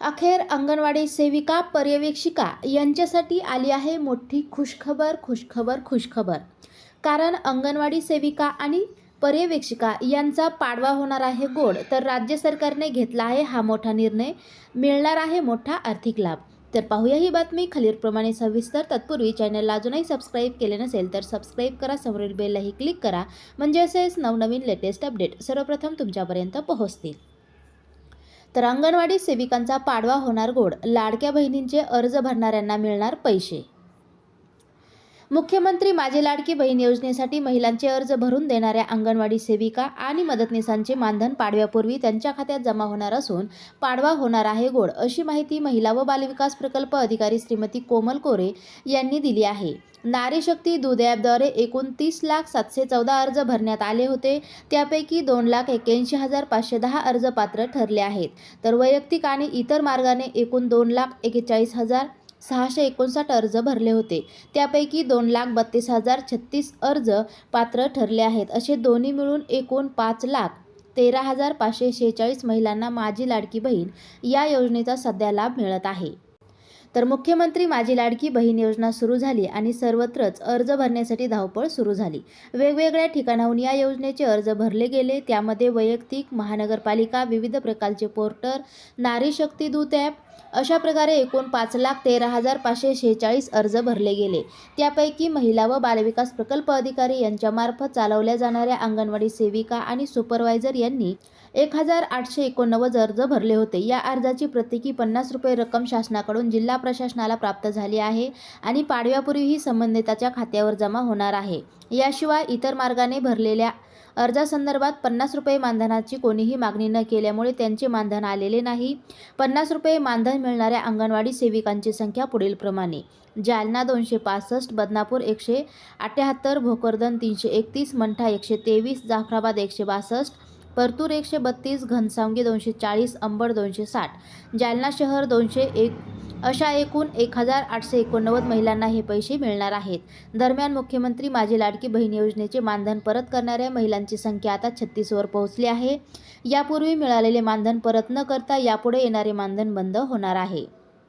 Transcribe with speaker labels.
Speaker 1: अखेर अंगणवाडी सेविका पर्यवेक्षिका यांच्यासाठी आली आहे मोठी खुशखबर खुशखबर खुशखबर. कारण अंगणवाडी सेविका आणि पर्यवेक्षिका यांचा पाडवा होणार आहे गोड तर राज्य सरकारने घेतला आहे हा मोठा निर्णय. मिळणार आहे मोठा आर्थिक लाभ. तर पाहूया ही बातमी खालीलप्रमाणे सविस्तर. तत्पूर्वी चॅनलला अजूनही सबस्क्राईब केले नसेल तर सबस्क्राईब करा समोरील बेललाही क्लिक करा. म्हणजे असेच नवनवीन लेटेस्ट अपडेट सर्वप्रथम तुमच्यापर्यंत पोहोचतील. तर अंगणवाडी सेविकांचा पाडवा होणार गोड. लाडक्या बहिणींचे अर्ज भरणाऱ्यांना मिळणार पैसे. मुख्यमंत्री माझे लाडकी बहीण योजनेसाठी महिलांचे अर्ज भरून देणाऱ्या अंगणवाडी सेविका आणि मदतनीसांचे मानधन पाडव्यापूर्वी त्यांच्या खात्यात जमा होणार असून पाडवा होणार आहे गोड अशी माहिती महिला व बालविकास प्रकल्प अधिकारी श्रीमती कोमल कोरे यांनी दिली आहे. नारीशक्ती दूध ॲपद्वारे एकूण तीस लाख सातशे चौदा अर्ज भरण्यात आले होते. त्यापैकी दोन लाख एक्क्याऐंशी हजार पाचशे दहा अर्ज पात्र ठरले आहेत. तर वैयक्तिक आणि इतर मार्गाने एकूण दोन लाख एक्केचाळीस हजार सहाशे एकोणसाठ अर्ज भरले होते. त्यापैकी दोन लाख बत्तीस हजार छत्तीस अर्ज पात्र ठरले आहेत. असे दोन्ही मिळून एकूण पाच लाख तेरा हजार पाचशे शेहेचाळीस महिलांना माझी लाडकी बहीण या योजनेचा सध्या लाभ मिळत आहे. तर मुख्यमंत्री माझी लाडकी बहीण योजना सुरू झाली आणि सर्वत्रच अर्ज भरण्यासाठी धावपळ सुरू झाली. वेगवेगळ्या ठिकाणाहून या योजनेचे अर्ज भरले गेले. त्यामध्ये वैयक्तिक महानगरपालिका विविध प्रकारचे पोर्टर नारी शक्ती दूत ॲप अशा प्रकारे एकूण पाच लाख तेरा हजार पाचशे शेहेचाळीस अर्ज भरले गेले. त्यापैकी महिला व बालविकास प्रकल्प अधिकारी यांच्यामार्फत चालवल्या जाणाऱ्या अंगणवाडी सेविका आणि सुपरवायझर यांनी एक हजार आठशे एकोणनव्वद अर्ज भरले होते. या अर्जाची प्रत्येकी पन्नास रुपये रक्कम शासनाकडून जिल्हा प्रशासनाला प्राप्त झाली आहे आणि पाडव्यापूर्वी ही संबंधिताच्या खात्यावर जमा होणार आहे. याशिवाय इतर मार्गाने भरलेल्या अर्जासंदर्भात पन्नास रुपये मानधनाची कोणीही मागणी न केल्यामुळे त्यांचे मानधन आलेले नाही. पन्नास रुपये मानधन मिळणाऱ्या अंगणवाडी सेविकांची संख्या पुढीलप्रमाणे जालना दोनशे पासष्ट बदनापूर एकशे अठ्याहत्तर भोकरदन तीनशे एकतीस मंठा एकशे तेवीस जाफराबाद एकशे बासष्ट परतूर एकशे बत्तीस घनसावंगी दोनशे चाळीस अंबड दोनशे साठ जालना शहर दोनशे एक अशा एकूण एक हजार आठशे एकोणनव्वद महिलांना हे पैसे मिळणार आहेत. दरम्यान मुख्यमंत्री माझी लाडकी बहीण योजनेचे मानधन परत करणाऱ्या महिलांची संख्या आता छत्तीसवर पोहोचली आहे. यापूर्वी मिळालेले मानधन परत न करता यापुढे येणारे मानधन बंद होणार आहे.